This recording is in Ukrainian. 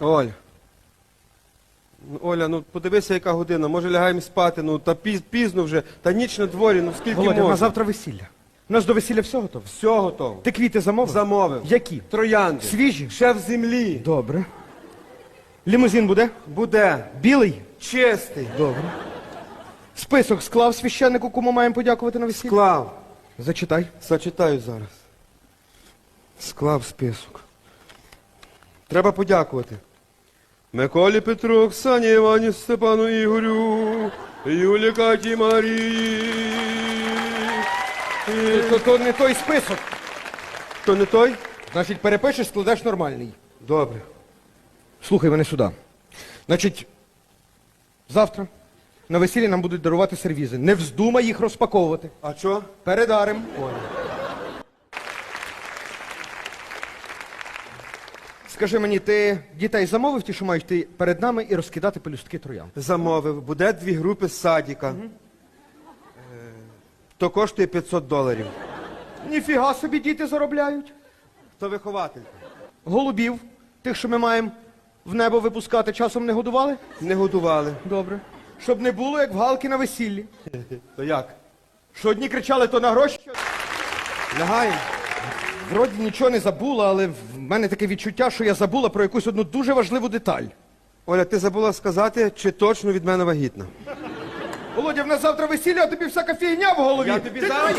Оль. Ну, Оля, ну подивися, яка година. Може лягаємо спати, ну та піз, пізно вже, та ніч на дворі, ну скільки Володя, можна. на завтра весілля. У нас до весілля все готово. Все готово. Ти квіти замовив? Замовив. Які? Троянди. Свіжі? Ще в землі. Добре. Лімузин буде? Буде. Білий? Чистий. Добре. Список склав священнику, кому маємо подякувати на весіллі? Склав. Зачитай. Зачитаю зараз. Склав список. Треба подякувати. Миколі Петру, Оксані Івані, Степану Ігорю, Юлі Каті Марії. І- То, то не той список. То не той? Значить, перепишеш, складеш нормальний. Добре. Слухай мене сюди. Значить, завтра на весіллі нам будуть дарувати сервізи. Не вздумай їх розпаковувати. А що? Передарим. Скажи мені, ти дітей замовив ті, що мають йти перед нами і розкидати пелюстки троян? Замовив. Буде дві групи з садіка. Е, То коштує 500 доларів. Ніфіга собі діти заробляють. То вихователь. Голубів, тих, що ми маємо в небо випускати, часом не годували? Не годували. Добре. Щоб не було, як в Галки на весіллі. То як? Що одні кричали, то на гроші. Лягаємо. Вроді нічого не забула, але в мене таке відчуття, що я забула про якусь одну дуже важливу деталь. Оля, ти забула сказати, чи точно від мене вагітна? Володя, в нас завтра весілля, а тобі всяка фігня в голові. Я тобі Ти зараз-!